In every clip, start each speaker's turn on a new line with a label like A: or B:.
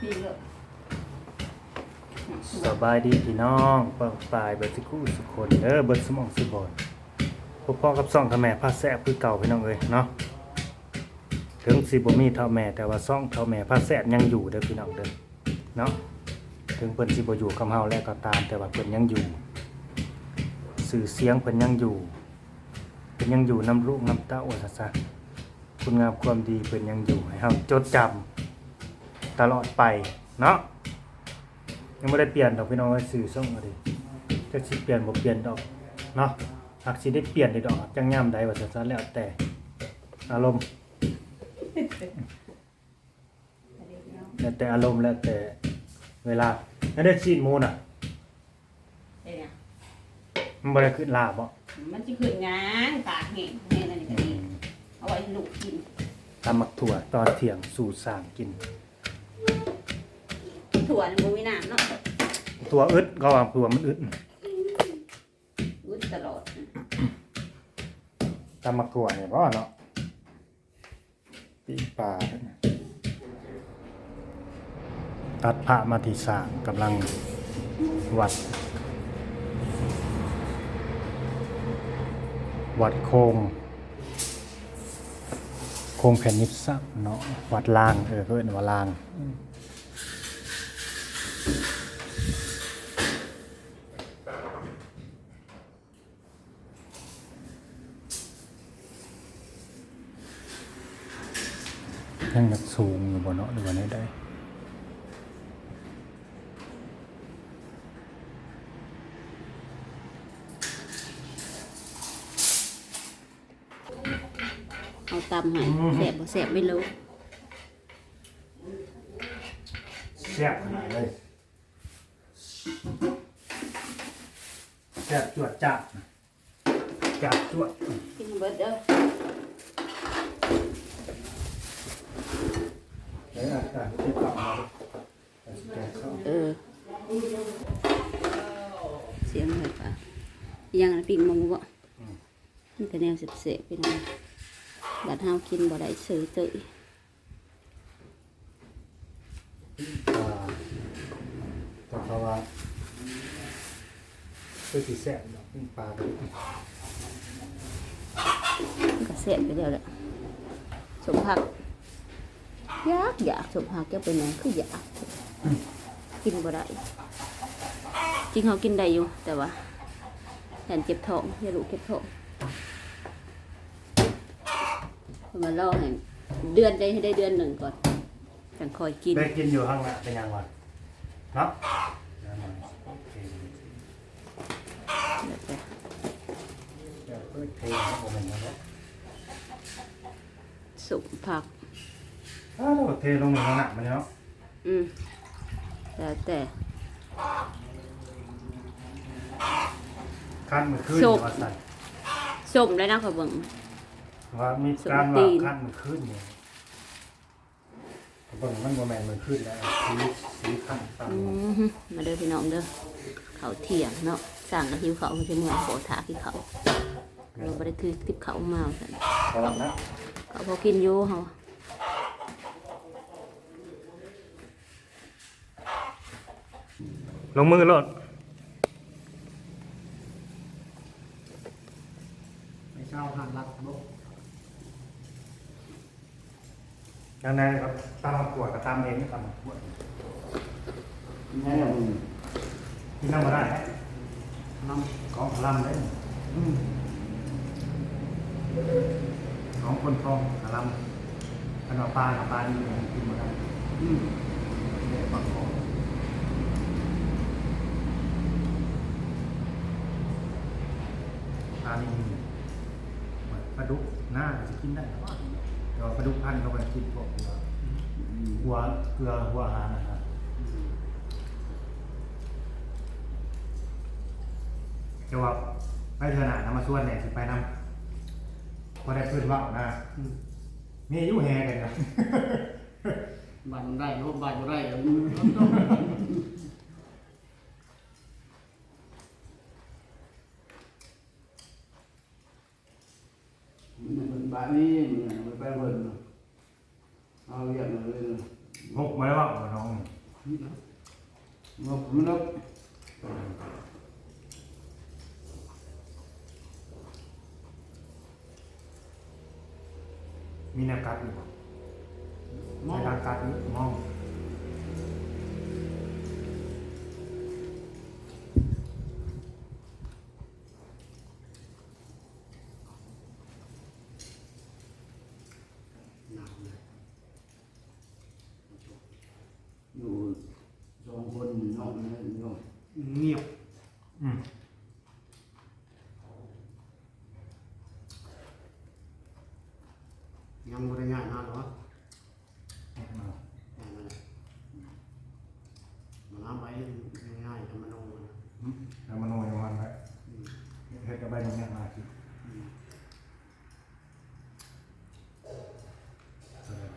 A: พี่ก็
B: สบายดีพี่น้องปองปลายเบิดสิคู่สุคนเด้อเบิร์ดสมองสิบอนพวกพ่อกับซ่องทำแม่พาแซ่บคือเก่าพี่น้องเอ้ยเนาะถึงสิบ่มีเท่าแม่แต่ว่าซ่องเท่าแม่พาแซ่บยังอยู่เด้อพี่น้องเด้อเนาะถึงเพิ่นสิบ่อยู่กับเฮาแล้วก็ตาม แต่ว่าเพิ่นยังอยู่ สื่อเสียงเพิ่นยังอยู่เพิ่นยังอยู่น้ำลูกน้ำเต้าว่าซั่นๆคุณงามความดีเพิ่นยังอยู่ให้เฮาจดจำ ตลอดไปเนาะยังไม่ได้เปลี่ยนดอกพี่น้องไว้สื่อส่งมาดิจะสิเปลี่ยนบ่เปลี่ยนดอกเนาะหากสิได้เปลี่ยนได้ดอกจังย่ำใดว่าจะซะแล้วแต่อารมณ์แล้วแต่อารมณ์แล้วแต่เวลาแล้วได้ซีนหมูน่ะ
A: ไอ้เนี่ย
B: มันบ่ได้ขึ้นลาบบ่
A: มันจะขึ้นงานปากแห้งแห้งนั่นก็ดีเอาไว้ให้ลูกกิน
B: ตำมักถั่วตอนเที่ยงสู่สางกิน
A: ถั่วนี่บ่มีน้ำเนาะ
B: ตัวอึดก็ว่าตัวมันอึด
A: อุ้ยตลอด
B: ตำมักถั่วเนี่ยบ่เนาะปีปลาเนี่ยตัดพระมาที่สร้างกำลังวัด วัดโคงโคงแผ่นนิสสักเนาะวัดลางเออเขาเรียกว่าลาง ยังนักสูงอยู่บนเนาะหรือว่าไหนได้
A: เอาตำให้แสบบ่แสบไม่รู้
B: แซ่บขนาดเลยแซ่บจวดจ้าดจัดจวด
A: กินเบิดเด้อ
B: เดี๋ยวอาจารย์ที่ต่อมาแกงข้าว
A: เออเสียงอะไรปะยังอันปิ้งหมูบ่นี่แต่แนวเสบๆไปหน่อยบัดเฮากินบ่ได้เสยเตย
B: ปลาแต่เพราะว่าคือสีแซ่บเนาะปิ้งปลาไป
A: มันก็แสบไปแล้วแหละสมผัก อยากอยากสมผักจะเป็นหยังคืออยากกินบ่ได้จริงเขากินได้อยู่แต่ว่าแทนเจ็บท้องอย่าลูกเจ็บท้องเอามาล่อให้เดือนได้ให้ได้เดือนหนึ่งก่อนจังคอยกิน
B: ได้กินอยู่ข้างหน้าเป็นยังไงเนาะโอเค
A: เดี๋ยวไป
B: เดี๋ยวเพิ่งเทให้ผมเห็นแล้ว
A: สุกผัก
B: อ้าวเราเทลงในข้างหน้ามันเนาะ
A: อืมแล้วแต่
B: ขั้นมือขึ้น
A: สุก
B: ว่าใส่
A: ส้มแล้วนะขอยเบิ่ง
B: ว่ามีการว่าขั้นมือขึ้นเนี่ยเบิ่งมันบ่แม่นมือขึ้นแล้วสีสีขั้นตาม
A: อืมฮึมาเด้อพี่น้องเด้อเขาวเที่ยงเนาะสั่งกระหิวเขาวมันจะเหมือนโบถาที่เขาเราไม่ได้คือติบเขามาสั่น
B: กำลังนะ
A: เขาพอกินอยู่เขา
B: ลงมือโลด
C: ไม่เช่าหันรักโลก
B: ยังไงครับตามขวดกับตามเองตามขวด
C: นี่ยมึง
B: ที่นั่งมาได้
C: น้
B: ของลำได้ำ
C: อืม
B: ของคนทองลำขนมปลาขนมปลาดีกินมาได้
C: อืม
B: เนี่ยบางของปลานี่ปลาดุกหน้าจะ กินได้แต่ว่าแต่ว่าปลาดุกพันธุ์เขาไปกินพวกหัวเกลือหัวอาหารนะครับเดี๋ยวว่าไปเถอะนะนำมาส่วนเนี่ยสิไปน้ำพอได้พื้นว่าวนะ
C: มี
B: อายุแฮกันนะ
C: บ้านได้โลกบ้านบ่ได้อา มันเป็นบ้านนี้มันไปเบิ่นเอาเรียกมาเลย
B: งกมาแล้วว่าน้อง
C: บอกมันแล้ว
B: มีแนวกัดอยู่
C: มอ
B: ใน
C: ง
B: การกัดนี่มอง
C: น้ำไปง่ายๆธรรมโนนะ
B: แล้วมโนยังวันไว้เฮ็ดกับใบนี้มาสิแสดง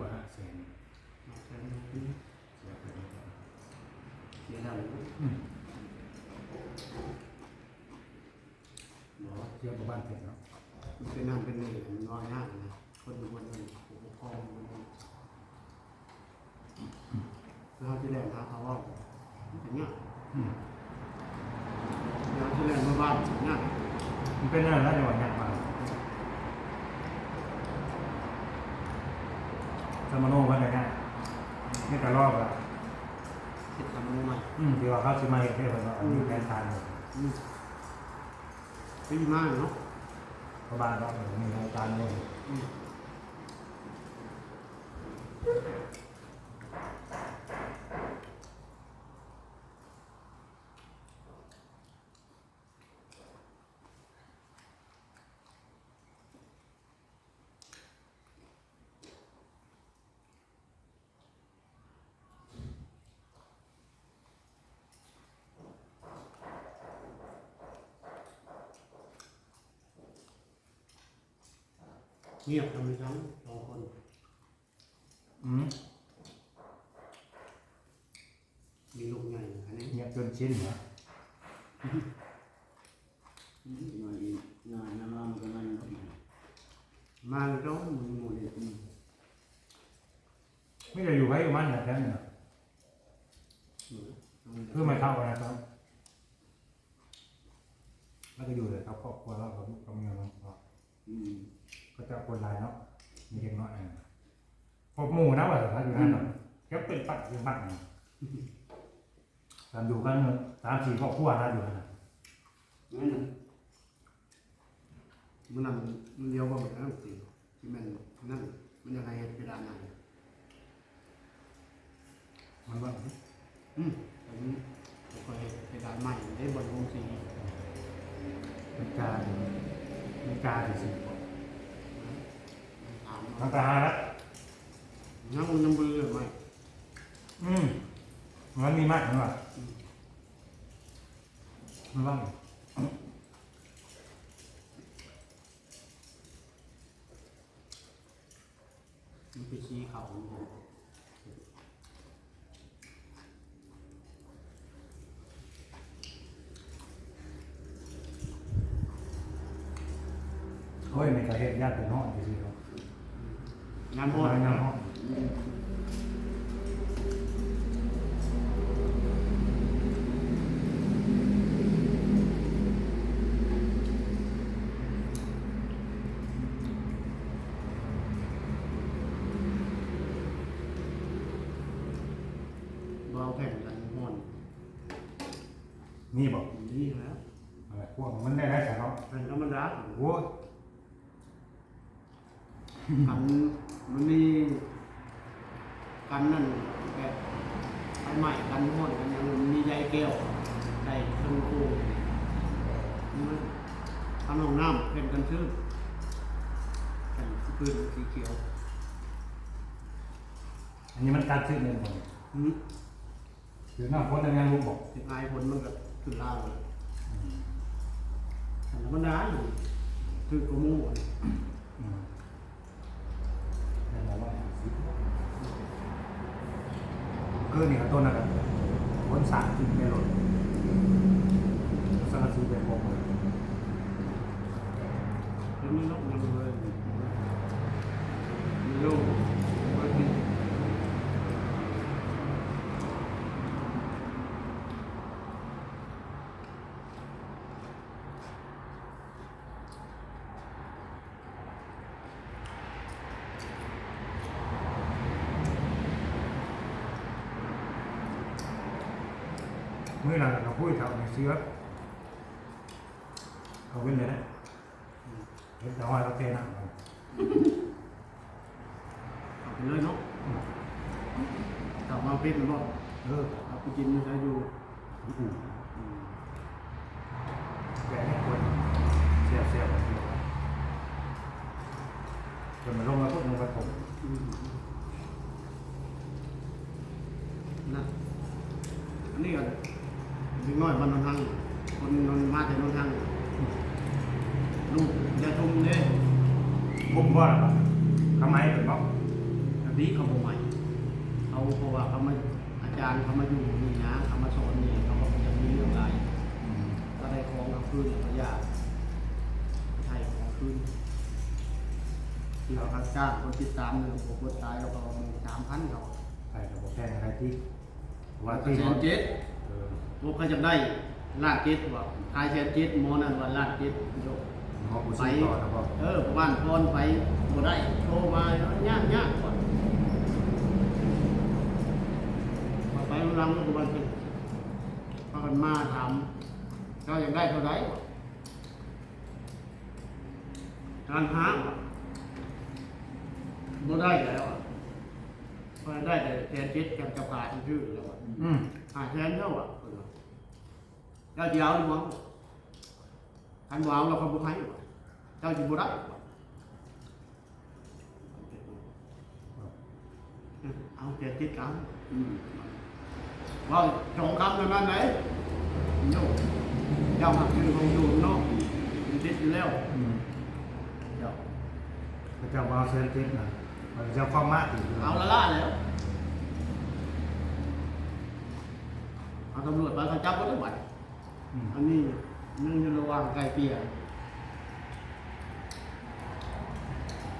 B: ว่าเสียง
C: มาแค่นี้
B: เสียงเป็นยังไง
C: เสียดาย
B: อืม
C: บอ
B: เทียบกับบ้านเผ็ดเนาะ
C: มันเป็นนั่นเป็นนี่น้อยหน้านะคนเป็นคนนั้นผู้ปกครองมันเราที่แรกนะเขาว่าเป็นเงี้ย
B: อืม
C: เราที่แรกมาบ้านเงี้ย
B: มันเป็นอะไรแล้วในวันนี้มาสมโนว่าไงนะนี่กระรอบละ
C: คิดทำรู้ไหม
B: อืมที่ว่าเขาสิมาเฮ็ดให้เพิ่นว่าอันนี้แผนการหม ด
C: ดีมากเนาะ
B: เพราะบ้านเราเออมีโครงการเลย
C: เงียบทำไมทั้งสองคน
B: อืม
C: มีลูกใหญ่อันนี้
B: เงียบจนชินเหรอ
D: มาดีงานน้ำมันก็มัน
C: มาแล้วมึงโมเดล
B: ไม่ได้อยู่ไว้กับมันแบบนั้นเนาะเพื่อมาเข้ากันนะครับแล้วก็อยู่เลยครับครอบครัวเรากับลูกกับเมียเรา ก็
D: อืม
B: ก็จะคนหลายเนาะมีเด็กน้อยอะพบหมู่นะว่าถ้าอยู่นั่นเนาะแก็เป็นปัดอยู่บ้านเนาะการอยู่กันสามสี่ครอบครัวนะอยู่นั่นน่ะ
D: นั่นน่ะ
C: มันนั่นมันเลี้ยวบ่หมดแล้วสิที่มันนั่นมันยังไงไปด้านไหน
B: มันว่า
C: อืมผมเคยไปด้านใหม่ได้บนวงสี
B: มันการมันการสิ
C: ถาม
B: มันตาละ
C: น้ำมันยังเบื่อไหม
B: อืมมันมีมากมั้ยวะมันว่าง
C: มันไปชี้เขา
B: เฮ้ยในกระเทศญาติเป็นห้องจริงๆเนาะ
C: งานโม
B: มา
C: ด
B: งานห้อง
C: เบาแผ่นกันม่วน
B: นี่บอก
C: นี่แล้ว
B: อะไรพวกมันได้ได้แต่เนาะ
C: แผ่นธรรมดา
B: โอ้ย
C: กัน มันมีกันนั่นแบบกันใหม่กันม่วนกันยังมีใยแก้วได้ทั้งคู่มันทำห้องน้ำเป็นกันชื้นแผ่นพื้นสีเขียว
B: อันนี้มันการซื้อเงินผม
C: อืม
B: หรือหน้าคนในงานลูกบอก
C: สิบนายผลมันก็ขึ้นล่างเลยธรรมดาอยู่คือกระมูอะ
B: อืมแต่เราว่าคือนี่ยต้นนะครับคนสามกินในรถสังกะสีเป็นผมเลย
C: แล้วมีนกยังเลยมีลูกไว้กิน
B: มื้อหลังเราพูดเท่าในเสื้อเขาเป็นเลยนะเห็นแต่ว่าเราเทน้ำเอา
C: เอาไปเลยเนาะกลับมาเป็นหรือเปล่า
B: เออ
C: เอาไปกินไม่ใช่อยู่
B: อู้แกะให้คนเสียบเสียบเสียบจนมันลงมาพวกลงไปผม
C: อืมนะอันนี้ก็ เด็กน้อยบ้านนนทังคนนนมาแต่นนทังลูกจะทุ่มเนี่ย
B: ผมว่าทำไมถึงเนาะ
C: แบบนี้เขาบอกใหม่เขาเพราะว่าเขามาอาจารย์เขามาอยู่นี่นะเขามาสอนนี่เขาบอกจะมีเรื่องอะไรก็ได้ของกับคืนพยาไทยของคืนที่เขาคัดจ้างคนติดตามหนึ่งหัวคนตายเราก็สามพันเขา
B: ใช่ครับผมแพงอะไรที่ว่า
C: ว่า
B: ที่
C: แสนเจ็ด
B: เออ
C: พวกเขาจะได้ล้านเจ็ดว่าทายแสนเจ็ดหมอนั่นว่าล้านเจ็ดโยก
B: หมอผู้
C: ไป
B: ซื้อต่อนะพ่อ
C: เออบ้านพรไปบ่ได้โทรมาย่างย่างก่อนมาไปรังก็วันเป็นพากันมาถามเจ้าอยากได้เท่าไหร่การหาบ่ได้แล้วอะ พอได้แต่แสนเจ็ดกับเจ้าขาดชื่อแล้วอะ
B: อืม
C: หาแสนเท่าอะเจ้าเดียวดีมั้งคันวางเราก็บุกให้เจ้าจิบุได้เอาเจ็ดจิตกันว่าสองคำนั้นไหนโยเจ้าหักชื่อของอยู่เนาะมันติดอยู่แล้ว
B: อืม
C: เจ้า
B: พระเจ้าว่าเซนติสนะ พระเจ้าความมากอยู่
C: เอาละล่าแล้วเอาตำรวจไปเขาจับก็ได้บัตร
B: อืม
C: อันนี้นึ่งอยู่ระหว่างไก่เกลี่ย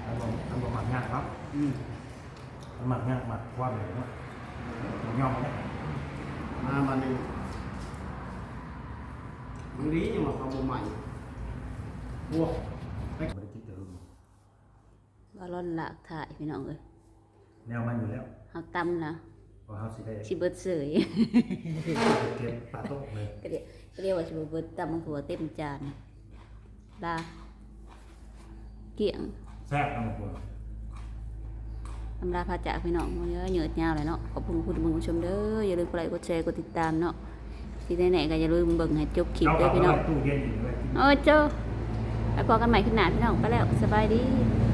B: ทำบ่ทำบ่หมักยากครับ
C: อืม
B: ทำหมักยากหมักความเหลวอะผมยอมมาได้
C: มาบันนี้มันดีจังหวะเขาบ่ใหม่บวก
B: ไม่ได้คิดถึง
A: ว่าร้อนหลากถ่ายพี่น้องเอ้ย
B: แนวมันอยู่แล้ว
A: เฮาตำนะ
B: เพราะเขาสิได้
A: สิเบิดเสย
B: เก็บปลาโต๊ะเลย
A: ก็เรียกก็เรียกว่าสิเบิดตำบักถั่วเต็มจานลาเกี่ยง
B: แซ่บทั้งหมด
A: อำลาพาจากพี่น้องเยอะเหยือดยาวเลยเนาะขอบคุณคุณผู้ชมเด้ออย่าลืมกดไลค์กดแชร์กดติดตามเนาะที่ไหนๆก็อย่าลืมเบิ่งให้จบคลิป
B: เรา
A: เด้อ
B: เอา
A: พี่น้อง
B: ไว้ตู้เย็นอยู่เลย
A: โอ้ยเจ้าไปพอกันใหม่ขึ้นหนาพี่น้องไปแล้วสบายดี
B: ส